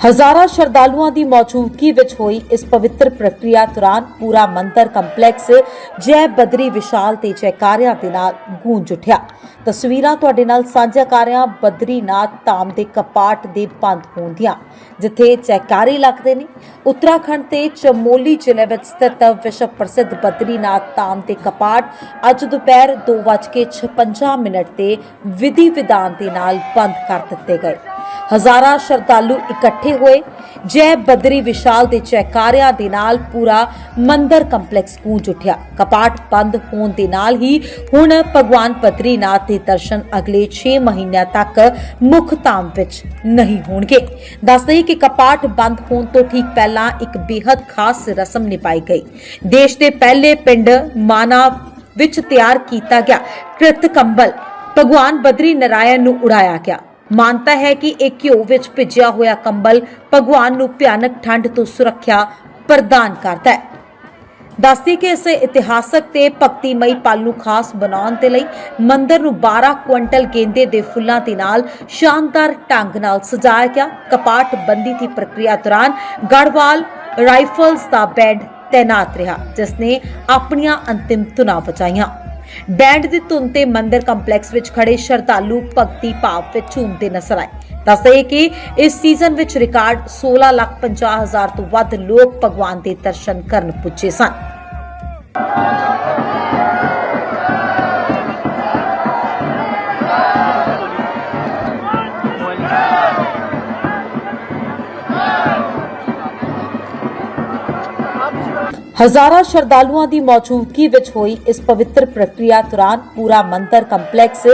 ਹਜ਼ਾਰਾਂ ਸ਼ਰਧਾਲੂਆਂ ਦੀ ਮੌਜੂਦਗੀ ਵਿੱਚ ਹੋਈ ਇਸ ਪਵਿੱਤਰ ਪ੍ਰਕਿਰਿਆ ਦੌਰਾਨ ਪੂਰਾ ਮੰਦਰ ਕੰਪਲੈਕਸ, ਜੈ ਬਦਰੀ ਵਿਸ਼ਾਲ ਤੇ ਜੈਕਾਰਿਆਂ ਦੇ ਨਾਲ ਗੂੰਜ ਉੱਠਿਆ। ਤਸਵੀਰਾਂ ਤੁਹਾਡੇ ਨਾਲ ਸਾਂਝਾ ਕਰ ਰਿਹਾ ਬਦਰੀਨਾਥ ਧਾਮ ਦੇ ਕਪਾਟ ਦੇ ਬੰਦ ਹੋਣ ਦੀਆਂ, ਜਿੱਥੇ ਜੈਕਾਰੇ ਲੱਗਦੇ ਨੇ। ਉੱਤਰਾਖੰਡ ਤੇ ਚਮੋਲੀ ਜ਼ਿਲ੍ਹੇ ਵਿੱਚ ਸਥਿਤ ਵਿਸ਼ਵ ਪ੍ਰਸਿੱਧ ਬਦਰੀਨਾਥ ਧਾਮ ਦੇ ਕਪਾਟ ਅੱਜ ਦੁਪਹਿਰ 2:56 ਮਿੰਟ ਤੇ ਵਿਧੀ ਵਿਧਾਨ ਦੇ ਨਾਲ ਬੰਦ ਕਰ ਦਿੱਤੇ ਗਏ। ਹਜ਼ਾਰਾਂ ਸ਼ਰਧਾਲੂ ਇਕੱਠੇ ਹੋਏ ਜੈ ਬਦਰੀ ਵਿਸ਼ਾਲ ਦੇ ਜੈਕਾਰਿਆਂ ਦੇ ਨਾਲ ਪੂਰਾ ਮੰਦਰ ਕੰਪਲੈਕਸ ਗੂੰਜ ਉੱਠਿਆ। ਕਪਾਟ ਬੰਦ ਹੋਣ ਦੇ ਨਾਲ ਹੀ ਹੁਣ ਭਗਵਾਨ ਬਦਰੀਨਾਥ ਦੇ ਦਰਸ਼ਨ ਅਗਲੇ 6 ਮਹੀਨਿਆਂ ਤੱਕ ਮੁੱਖ ਧਾਮ ਵਿੱਚ ਨਹੀਂ ਹੋਣਗੇ। ਦੱਸਦੇ ਕਿ ਕਪਾਟ ਬੰਦ ਹੋਣ ਤੋਂ ਠੀਕ ਪਹਿਲਾਂ ਇੱਕ ਬੇहद ਖਾਸ ਰਸਮ ਨਿਭਾਈ ਗਈ। ਦੇਸ਼ ਦੇ ਪਹਿਲੇ ਪਿੰਡ ਮਾਨਾ ਵਿੱਚ ਤਿਆਰ ਕੀਤਾ ਗਿਆ ਕ੍ਰਿਤ ਕੰਬਲ ਭਗਵਾਨ ਬਦਰੀ ਨਾਰਾਇਣ ਨੂੰ ਉਡਾਇਆ ਗਿਆ। ਮਾਨਤਾ ਹੈ ਕਿ ਇਹ ਘਿਓ ਵਿੱਚ ਭਿੱਜਿਆ ਹੋਇਆ ਕੰਬਲ ਭਗਵਾਨ ਨੂੰ ਭਿਆਨਕ ਠੰਡ ਤੋਂ ਸੁਰੱਖਿਆ ਪ੍ਰਦਾਨ ਕਰਦਾ ਹੈ। ਦੱਸਦੀ ਕਿ ਇਸ ਇਤਿਹਾਸਕ ਤੇ ਭਗਤੀਮਈ ਪਲ ਨੂੰ ਖਾਸ ਬਣਾਉਣ ਦੇ ਲਈ ਮੰਦਰ ਨੂੰ 12 ਕੁਇੰਟਲ ਗੇਂਦੇ ਦੇ ਫੁੱਲਾਂ ਦੇ ਨਾਲ ਸ਼ਾਨਦਾਰ ਢੰਗ ਨਾਲ ਸਜਾਇਆ ਗਿਆ। ਕਪਾਟ ਬੰਦੀ ਦੀ ਪ੍ਰਕਿਰਿਆ ਦੌਰਾਨ ਗੜਵਾਲ ਰਾਈਫਲਸ ਦਾ ਬੈਂਡ ਤੈਨਾਤ ਰਿਹਾ, ਜਿਸ ਨੇ ਆਪਣੀਆਂ ਅੰਤਿਮ ਧੁਨਾਂ ਵਜਾਈਆਂ। ਬੈਂਡ ਦੀ ਧੁਨ ਤੇ ਮੰਦਿਰ ਕੰਪਲੈਕਸ ਵਿੱਚ ਖੜੇ ਸ਼ਰਧਾਲੂ ਭਗਤੀ ਭਾਵ ਵਿੱਚ ਝੂਮਦੇ ਨਜ਼ਰ ਆਏ। ਦੱਸਦੇ ਕਿ ਇਸ ਸੀਜ਼ਨ ਵਿੱਚ ਰਿਕਾਰਡ 16 ਲੱਖ 50 ਹਜ਼ਾਰ ਤੋਂ ਵੱਧ ਲੋਕ ਭਗਵਾਨ ਦੇ ਦਰਸ਼ਨ ਕਰਨ ਪੁੱਜੇ ਸਨ। ਹਜ਼ਾਰਾਂ ਸ਼ਰਧਾਲੂਆਂ ਦੀ ਮੌਜੂਦਗੀ ਵਿੱਚ ਹੋਈ ਇਸ ਪਵਿੱਤਰ ਪ੍ਰਕਿਰਿਆ ਦੌਰਾਨ ਪੂਰਾ ਮੰਦਰ ਕੰਪਲੈਕਸ,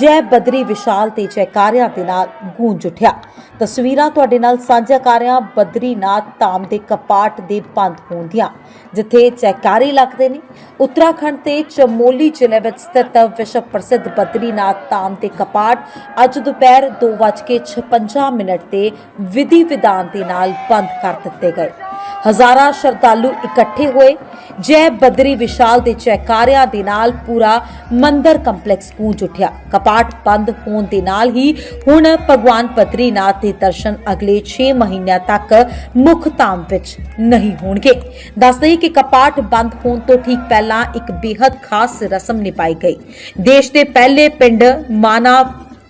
ਜੈ ਬਦਰੀ ਵਿਸ਼ਾਲ ਤੇ ਜੈਕਾਰਿਆਂ ਦੇ ਨਾਲ ਗੂੰਜ ਉੱਠਿਆ। ਤਸਵੀਰਾਂ ਤੁਹਾਡੇ ਨਾਲ ਸਾਂਝਾ ਕਰ ਰਿਹਾ ਬਦਰੀਨਾਥ ਧਾਮ ਦੇ ਕਪਾਟ ਦੇ ਬੰਦ ਹੋਣ ਦੀਆਂ, ਜਿੱਥੇ ਜੈਕਾਰੇ ਲੱਗਦੇ ਨੇ। ਉੱਤਰਾਖੰਡ ਤੇ ਚਮੋਲੀ ਜ਼ਿਲ੍ਹੇ ਵਿੱਚ ਸਥਿਤ ਵਿਸ਼ਵ ਪ੍ਰਸਿੱਧ ਬਦਰੀਨਾਥ ਧਾਮ ਦੇ ਕਪਾਟ ਅੱਜ ਦੁਪਹਿਰ 2:56 ਮਿੰਟ ਤੇ ਵਿਧੀ ਵਿਧਾਨ ਦੇ ਨਾਲ ਬੰਦ ਕਰ ਦਿੱਤੇ ਗਏ। ਹਜ਼ਾਰਾਂ ਸ਼ਰਧਾਲੂ ਇਕੱਠੇ ਹੋਏ ਜੈ ਬਦਰੀ ਵਿਸ਼ਾਲ ਦੇ ਜੈਕਾਰਿਆਂ ਦੇ ਨਾਲ ਪੂਰਾ ਮੰਦਰ ਕੰਪਲੈਕਸ ਗੂੰਜ ਉੱਠਿਆ। ਕਪਾਟ ਬੰਦ ਹੋਣ ਦੇ ਨਾਲ ਹੀ ਹੁਣ ਭਗਵਾਨ ਬਦਰੀਨਾਥ ਦੇ ਦਰਸ਼ਨ ਅਗਲੇ 6 ਮਹੀਨਿਆਂ ਤੱਕ ਮੁੱਖ ਧਾਮ ਵਿੱਚ ਨਹੀਂ ਹੋਣਗੇ। ਦੱਸਦੇ ਕਿ ਕਪਾਟ ਬੰਦ ਹੋਣ ਤੋਂ ਠੀਕ ਪਹਿਲਾਂ ਇੱਕ ਬੇहद ਖਾਸ ਰਸਮ ਨਿਭਾਈ ਗਈ। ਦੇਸ਼ ਦੇ ਪਹਿਲੇ ਪਿੰਡ ਮਾਨਾ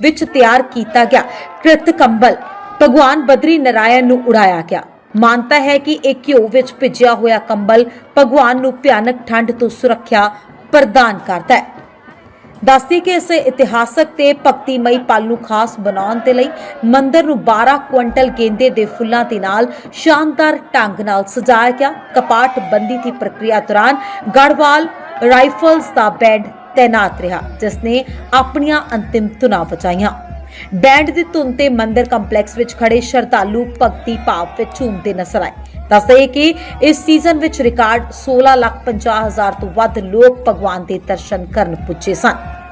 ਵਿੱਚ ਤਿਆਰ ਕੀਤਾ ਗਿਆ ਕ੍ਰਿਤ ਕੰਬਲ ਭਗਵਾਨ ਬਦਰੀ ਨਾਰਾਇਣ ਨੂੰ ਉਡਾਇਆ ਗਿਆ। ਮਾਨਤਾ ਹੈ ਕਿ ਇਹ ਘਿਓ ਵਿੱਚ ਭਿੱਜਿਆ ਹੋਇਆ ਕੰਬਲ ਭਗਵਾਨ ਨੂੰ ਭਿਆਨਕ ਠੰਡ ਤੋਂ ਸੁਰੱਖਿਆ ਪ੍ਰਦਾਨ ਕਰਦਾ ਹੈ। ਦੱਸਦੀ ਕਿ ਇਸ ਇਤਿਹਾਸਕ ਤੇ ਭਗਤੀਮਈ ਪਲ ਨੂੰ ਖਾਸ ਬਣਾਉਣ ਦੇ ਲਈ ਮੰਦਰ ਨੂੰ 12 ਕੁਇੰਟਲ ਗੇਂਦੇ ਦੇ ਫੁੱਲਾਂ ਦੇ ਨਾਲ ਸ਼ਾਨਦਾਰ ਢੰਗ ਨਾਲ ਸਜਾਇਆ ਗਿਆ। ਕਪਾਟ ਬੰਦੀ ਦੀ ਪ੍ਰਕਿਰਿਆ ਦੌਰਾਨ ਗੜਵਾਲ ਰਾਈਫਲਸ ਦਾ ਬੈਂਡ ਤੈਨਾਤ ਰਿਹਾ, ਜਿਸ ਨੇ ਆਪਣੀਆਂ ਅੰਤਿਮ ਧੁਨਾਂ ਵਜਾਈਆਂ। ਬੈਂਡ ਦੀ ਧੁਨ ਤੇ ਮੰਦਿਰ ਕੰਪਲੈਕਸ ਵਿੱਚ ਖੜੇ ਸ਼ਰਧਾਲੂ ਭਗਤੀ ਭਾਵ ਵਿੱਚ ਝੂਮਦੇ ਨਜ਼ਰ ਆਏ। ਦੱਸਦੇ ਕਿ ਇਸ ਸੀਜ਼ਨ ਵਿੱਚ ਰਿਕਾਰਡ 16 ਲੱਖ 50 ਹਜ਼ਾਰ ਤੋਂ ਵੱਧ ਲੋਕ ਭਗਵਾਨ ਦੇ ਦਰਸ਼ਨ ਕਰਨ ਪੁੱਜੇ ਸਨ।